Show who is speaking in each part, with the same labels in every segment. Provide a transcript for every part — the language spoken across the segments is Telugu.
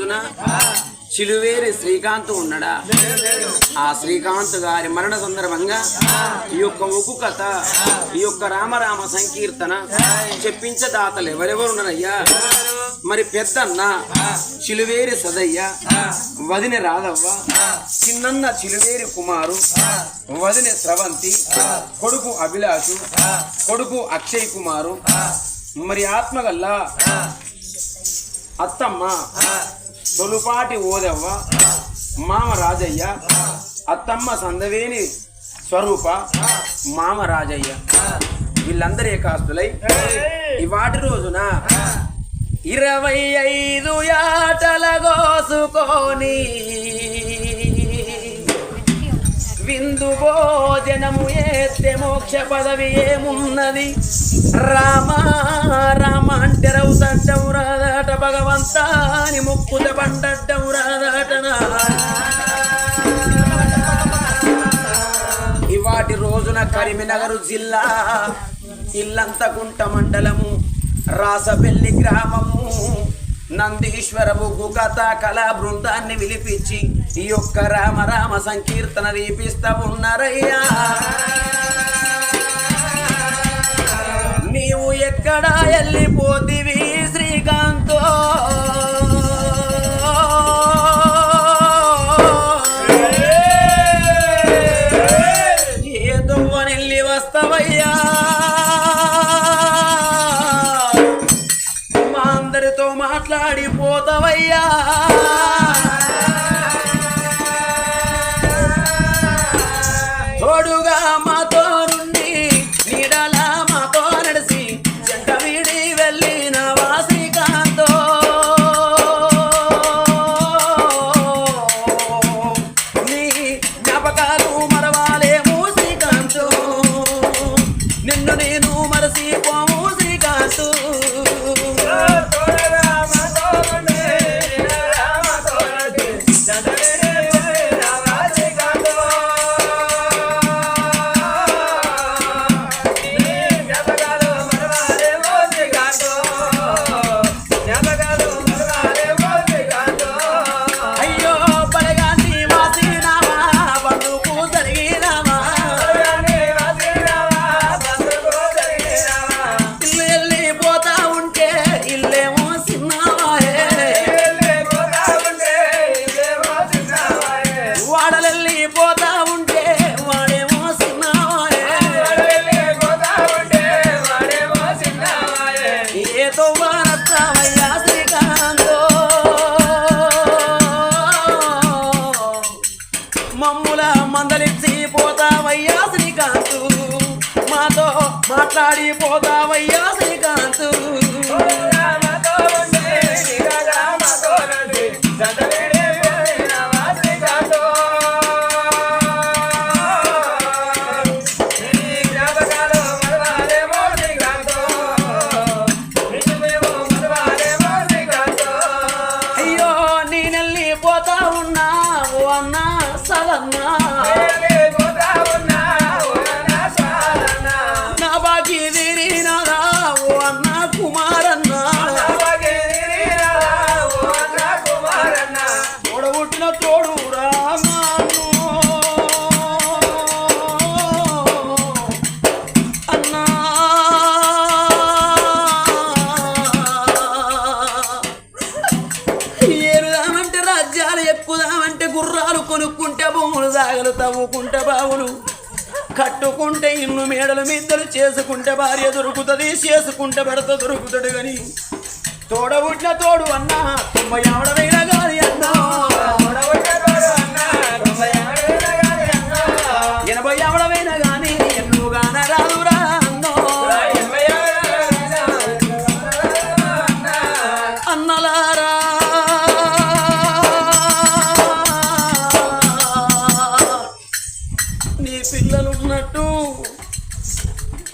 Speaker 1: రోజున చిలువేరి శ్రీకాంత్ ఉన్నాడా? ఆ శ్రీకాంత్ గారి మరణ సందర్భంగా ఈ యొక్క ఉక్కు కథ ఈ యొక్క రామరామ సంకీర్తన చెప్పించదాతలు ఎవరెవరు ఉన్నారయ్యా? మరి పెద్దన్న చిలువేరి సదయ్య వదిన రాధవ్వ చిన్నన్న చిలువేరి కుమారు వదిన స్రవంతి కొడుకు అభిలాషు కొడుకు అక్షయ్ కుమారు మరి ఆత్మగల్లా అత్తమ్మ తొలుపాటి ఓదవ్వ మామ రాజయ్య అత్తమ్మ సందవేని స్వరూప మామ రాజయ్య వీళ్ళందరి ఏకాస్తులై ఇవాటి రోజున ఇరవై ఐదు యాటల కోసుకొని విందు భోజనము ఏస్తే మోక్ష పదవి ఏమున్నది? రామా తెరవు అంటే రాదాట భగవంతాని ముక్కుత పండడ్డం రాదాటనా ఇవాటి రోజున కరీంనగర్ జిల్లా ఇల్లంతకుంట మండలము రాసపెల్లి గ్రామము నందీశ్వరము గుగత కళా బృందాన్ని విలిపించి ఈ యొక్క రామ రామ సంకీర్తన రీపిస్తూ ఉన్నారయ్యా. ఎక్కడా వెళ్ళిపోతివి శ్రీకాంతో. ఏదో నెల్లి వస్తావయ్యా? మా అందరితో మాట్లాడిపోతావయ్యా. తోడుగా నిన్ను నేను మరసిపో ఏదో వారస్తావయ్యా శ్రీకాంతో. మమ్ముల మందలిచ్చి పోతావయ్యా శ్రీకాంతు. మాతో మాట్లాడి పోతావయ్యా శ్రీకాంతు. చేసుకుంటే ఇల్లు మేడలు మిద్దలు చేసుకుంటే భార్య దొరుకుతుంది చేసుకుంటే భర్త దొరుకుతాడు గని. తోడబుట్టిన తోడు అన్నా తొంభై ఆవిడమైన కానీ అన్నా.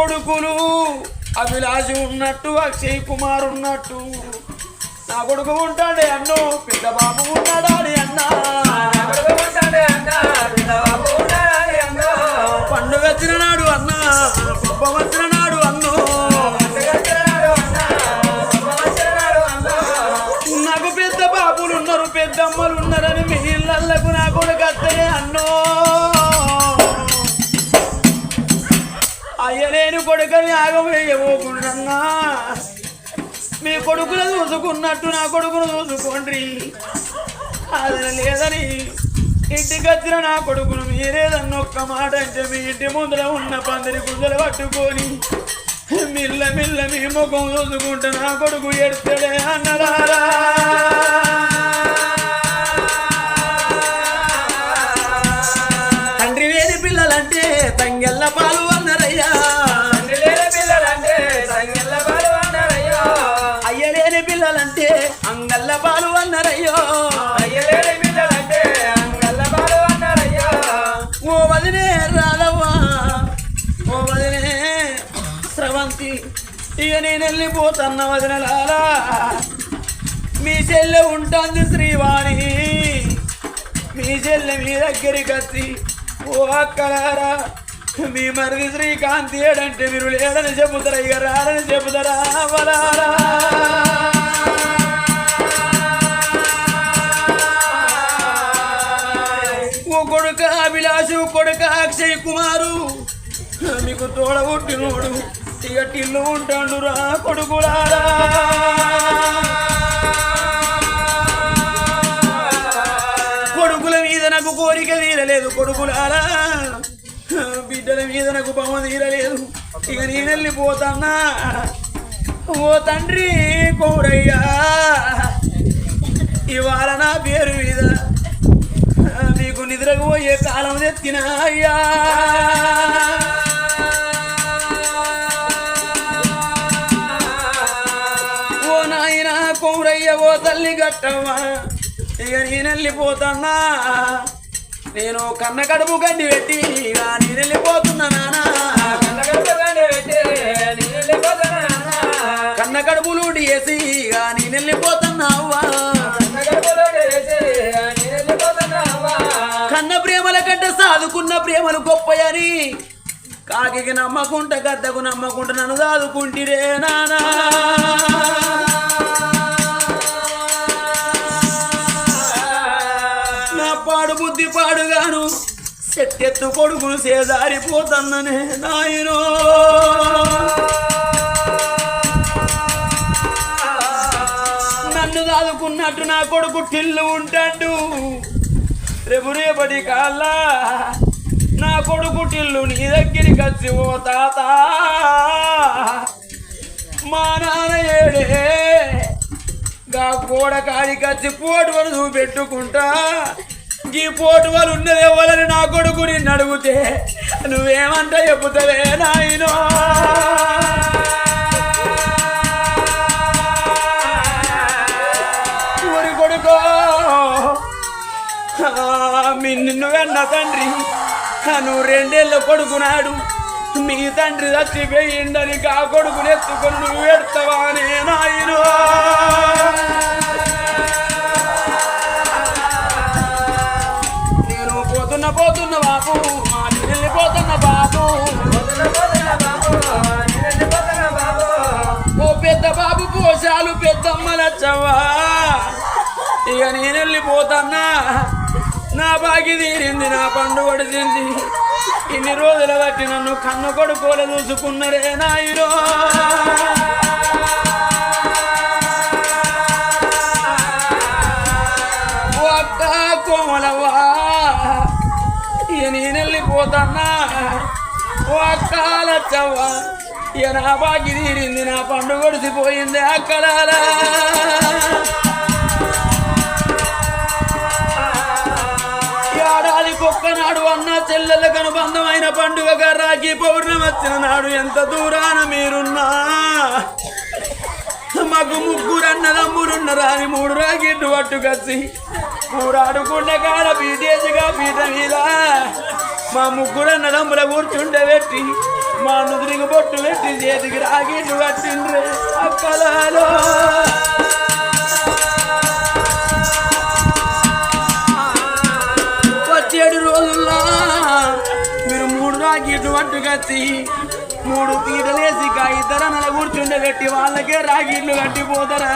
Speaker 1: కొడుకులు. అభిలాషి ఉన్నట్టు అక్షయ్ కుమార్ ఉన్నట్టు. నా కొడుకు ఉంటాడే అన్నో పెద్ద బాబు ఉన్నాడా అని అన్నా పండుగ వచ్చిన నాడు అన్నా గొప్ప వచ్చిన నాడు అన్నో. నాకు పెద్ద బాబులు ఉన్నారు పెద్దమ్మలు ఉన్నారని మీ నాకు కొడుకును చూసుకున్నట్టు నా కొడుకును చూసుకోండి. అది లేదని ఇంటికి వచ్చిన నా కొడుకును మీరేదన్న ఒక్క మాట అంటే మీ ఇంటి ముందర ఉన్న పందిరి గుంజలు పట్టుకొని మిల్ల మిల్ల మీ ముఖం చూసుకుంటే నా కొడుకు ఎడతాడే అన్నదారా. అన్నరయ్యో అంగల్ల
Speaker 2: బలు అన్నారయ్యో.
Speaker 1: ఓ వదినే రాలవ్వా ఓ వదినే స్రవంతి ఇక నేను వెళ్ళిపోతున్న వదినలారా మీ చెల్లె ఉంటుంది శ్రీవాణి మీ చెల్లె మీ దగ్గరికి వచ్చి ఓ అక్కలారా మీ మరిది శ్రీకాంత్ ఏడంటే మీరు లేడని చెబుతారా? ఇక రాడని చెబుతారా? అవలారా మీకు తోడ టిల్లు ఉంటాడు రా కొడుకులారా. కొడుకుల మీద నాకు కోరిక తీరలేదు కొడుకులారా. బిడ్డల మీద నాకు బొమ్మ తీరలేదు. ఇక నేను వెళ్ళిపోతానా? ఓ తండ్రి కోరయ్యా ఇవాళ నా పేరు మీద నీకు నిద్రకు పోయే కాలం తెచ్చినయ్యా అయ్యా. తల్లి గట్టవ్వా ఇక నేను వెళ్ళిపోతున్నా నేను కన్న కడుపు గడ్డి పెట్టి ఇక నేను. వెళ్ళిపోతున్నా నానా
Speaker 2: కళ్ళగడపగానే పెట్టి నేను. వెళ్ళిపోతానా
Speaker 1: కన్న కడుపులు వేసి ఇక నేను వెళ్ళిపోతున్నా అవ్వా. కన్న ప్రేమల కంటే సాదుకున్న ప్రేమలు గొప్పయని. కాకి నమ్మకుంట గద్దకు నమ్మకుంట నన్ను సాదుకుంటిరే నానా. పాడుగాను. సెట్టెత్తు కొడుకులు సేదారిపోతన్ననే నాయనో. నన్ను దాదుకున్నట్టు నా కొడుకు టిల్లు ఉంటాడు. రేపు రేపటి కాల్లా నా కొడుకు టిల్లు నీ దగ్గరికి వచ్చి ఓ తాత. మా నాన్న ఏడే గా గోడ కాడికి వచ్చి పోటు వాళ్ళు చూపెట్టుకుంటా. ఈ పోటు వాళ్ళు ఉన్నది ఎవరని నా కొడుకు నిన్ను అడిగితే నువ్వేమంటా చెబుతావే నాయనో. ఊరి కొడుకో. మీ నిన్ను వెన్న తండ్రి. నువ్వు రెండేళ్ళ కొడుకున్నాడు మీ తండ్రి చచ్చిపోయిండని కా కొడుకుని ఎత్తుకొని నువ్వు ఎడతావా నాయనో. పెద్దమ్మ ఇక నేను వెళ్ళిపోతానా నా బాకి తీరింది నా పండు పడిచింది ఇన్ని రోజుల బట్టి నన్ను కన్ను కొడుకోలు చూసుకున్నరే నాయుడు. ఒక్క కోమలవ్వా ఇక నేను వెళ్ళిపోతానా ఒక్క లచ్చవ్వా ఇక నా బాకి తీరింది నా పండు కొడిసిపోయింది అక్కలారా. ఒక్కనాడు అన్న చెల్లెలకు అనుబంధమైన పండుగగా రాఖీ పౌర్ణమి వచ్చిన నాడు ఎంత దూరాన మీరున్నా. మాకు ముగ్గురు అన్నదమ్ములున్నరా అని మూడు రాగిట్టు పట్టుకొచ్చి మూడాడుకుంటే కాడ పీటేసిగా పీట మీద మా ముగ్గురు అన్నదమ్ముల కూర్చుండబెట్టి మా నుదురికి బొట్టు పెట్టి చేతికి రాగిట్టు కట్టిండ్రే అక్కలలో వచ్చేడు రోజుల్లో మీరు మూడు రాగిట్టు పట్టుకొచ్చి మూడు తీటలేసి ఇద్దర నెల కూర్చుండే పెట్టి వాళ్ళకే రాగిళ్ళు కట్టిపోతారా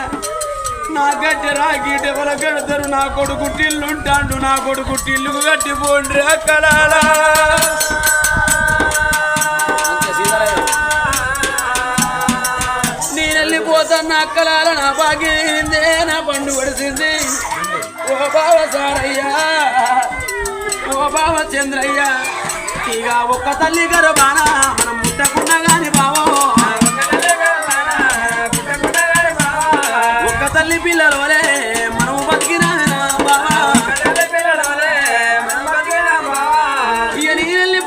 Speaker 1: నా గట్టి రాగిట ఎవరు కడతారు నా కొడుకు టిల్లుంటాడు నా కొడుకు టిల్లుకు కట్టిపోండి అక్కడాలా పోతన్న అక్కలాల నా భాగ్యిందే నా పండు పడిసింది ఓ బావ సారయ్యా ఓ బావ చంద్రయ్య. ఇక ఒక్క తల్లి గర్భాన మనం ముట్టకుండా గాని బావో. ఒక్క తల్లి పిల్లల వలే మనం బతికినా బావా ఇక నేను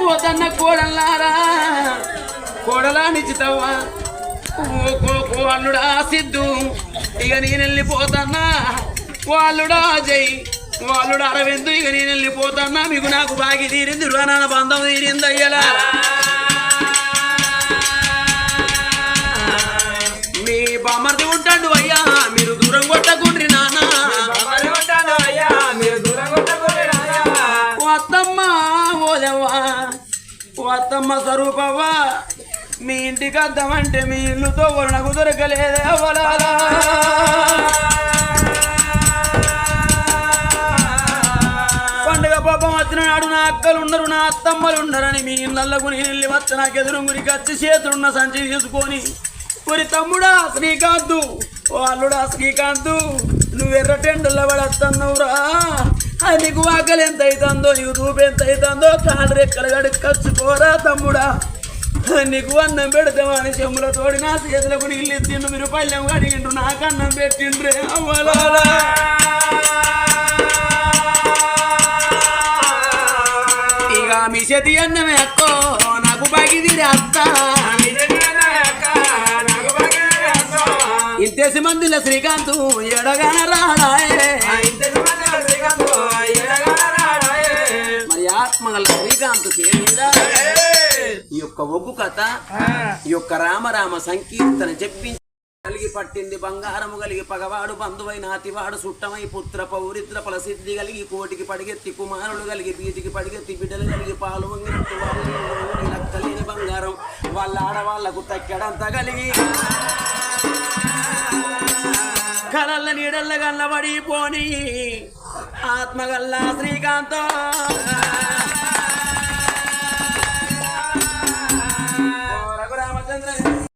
Speaker 1: కోడల్లారా కోడలా నిచ్చితవ్వా. అల్లుడా సిద్ధు. ఇక నేను వెళ్ళిపోతానా వాళ్ళుడా జై. వాళ్ళుడా అరవిందు ఇక నేను వెళ్ళిపోతానా మీకు నాకు బాగి తీరింది రుణాన బంధం తీరింది అయ్యలా. మీ బామర్ది ఉంటాడు అయ్యా మీరు దూరం కొట్టకుండ్రి నానా. ఓ అత్తమ్మ ఓదవ్వా ఓ అత్తమ్మ స్వరూపవ్వా. మీ ఇంటికి అర్థమంటే మీ ఇల్లుతో నాకు దొరకలేదే అవ్వలాలా పండుగ పాపం వచ్చిన నాడు నా అక్కలు ఉండరు నా అత్తమ్మలు ఉండరని మీ ఇళ్ళకు నేను వెళ్ళి వచ్చి నాకు ఎదురు గురికి వచ్చి చేతులున్న సంచి తీసుకొని ఒరి తమ్ముడా శ్రీకాంతు వాళ్ళుడా శ్రీకాంతు నువ్వు ఎర్ర టెండుల పడత్తన్నవురా. అది నీకు వాకలు ఎంత అవుతుందో నీకు రూపు ఎంత అవుతుందో కాలు రెక్కలు గడుక్కొచ్చుకోరా తమ్ముడా. నీకు అన్నం పెడతామని చెమ్ముల తోడి నా చేతులకు నీళ్ళు తిండు మీరు పల్లెం కడిగిండ్రు నాకు అన్నం పెట్టిండ్రే. అవ్వలాలా ఇక మీ చేతి అన్నమే అక్కో నాకు బాగిది అత్త ఇంతేసి మందుల శ్రీకాంత్ ఎడగన రాడాయే. మరి ఆత్మగల శ్రీకాంత్ పేరు ఈ యొక్క ఒగ్గు కథ ఈ యొక్క రామరామ సంకీర్తన చెప్పించి కలిగి పట్టింది బంగారము కలిగి పగవాడు బంధువైన అతివాడు సుట్టమై పుత్ర పౌరిత్ర ఫలసిద్ధి కలిగి కోటికి పడిగెత్తి కుమారులు కలిగి బీటికి పడిగెత్తి బిడ్డలు కలిగి పాలు వంగినట్టు వాళ్ళు లక్కలేని బంగారం. వాళ్ళ ఆడవాళ్ళకు తక్కెడంత కలిగి కలల్ల నీడల్ల గల్లబడి పోని. ఆత్మగల్లా శ్రీకాంతం.